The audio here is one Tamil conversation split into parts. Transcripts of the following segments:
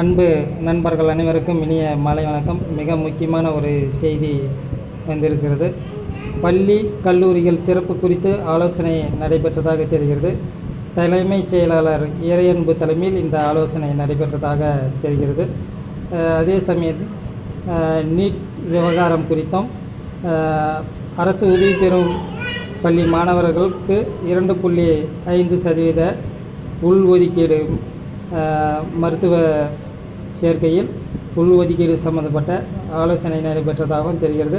அன்பு நண்பர்கள் அனைவருக்கும் இனிய மாலை வணக்கம். மிக முக்கியமான ஒரு செய்தி வந்திருக்கிறது. பள்ளி கல்லூரிகள் திறப்பு குறித்து ஆலோசனை நடைபெற்றதாக தெரிகிறது. தலைமைச் செயலாளர் இறையன்பு தலைமையில் இந்த ஆலோசனை நடைபெற்றதாக தெரிகிறது. அதே சமயம் நீட் விவகாரம் குறித்தும் அரசு உதவி பெறும் பள்ளி மாணவர்களுக்கு இரண்டு புள்ளி ஐந்து சதவீத உள்ஒதுக்கீடு மருத்துவ சேர்க்கையில் உள் ஒதுக்கீடு சம்பந்தப்பட்ட ஆலோசனை நடைபெற்றதாகவும் தெரிகிறது.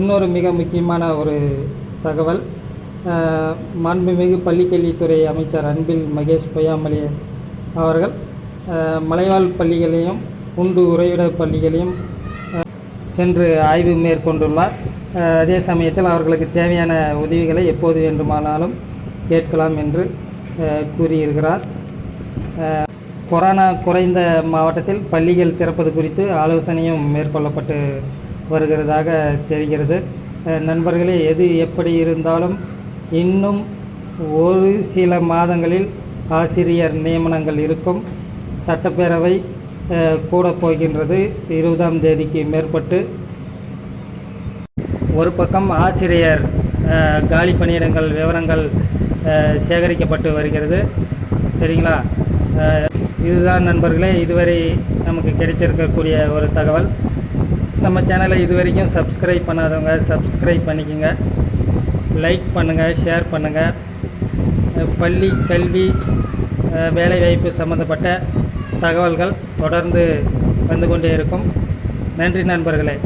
இன்னொரு மிக முக்கியமான ஒரு தகவல் மாண்புமிகு பள்ளிக்கல்வித்துறை அமைச்சர் அன்பில் மகேஷ் பொய்யாமலி அவர்கள் மலைவாழ் பள்ளிகளையும் உண்டு உறைவிட பள்ளிகளையும் சென்று ஆய்வு மேற்கொண்டுள்ளார். அதே சமயத்தில் அவர்களுக்கு தேவையான உதவிகளை எப்போது வேண்டுமானாலும் கேட்கலாம் என்று கூறியிருக்கிறார். கொரோனா குறைந்த மாவட்டத்தில் பள்ளிகள் திறப்பது குறித்து ஆலோசனையும் மேற்கொள்ளப்பட்டு வருகிறதாக தெரிகிறது. நண்பர்களே எது எப்படி இருந்தாலும் இன்னும் ஒரு சில மாதங்களில் ஆசிரியர் நியமனங்கள் இருக்கும். சட்டப்பேரவை கூட போகின்றது இருபதாம் தேதிக்கு மேற்பட்டு. ஒரு பக்கம் ஆசிரியர் காலி பணியிடங்கள் விவரங்கள் சேகரிக்கப்பட்டு வருகிறது. சரிங்களா? இதுதான் நண்பர்களே இதுவரை நமக்கு கிடைத்திருக்கக்கூடிய ஒரு தகவல். நம்ம சேனலை இதுவரைக்கும் சப்ஸ்கிரைப் பண்ணாதவங்க சப்ஸ்கிரைப் பண்ணிக்கோங்க. லைக் பண்ணுங்கள் ஷேர் பண்ணுங்கள் பள்ளி கல்வி வேலைவாய்ப்பு சம்மந்தப்பட்ட தகவல்கள் தொடர்ந்து வந்து கொண்டே இருக்கும். நன்றி நண்பர்களே.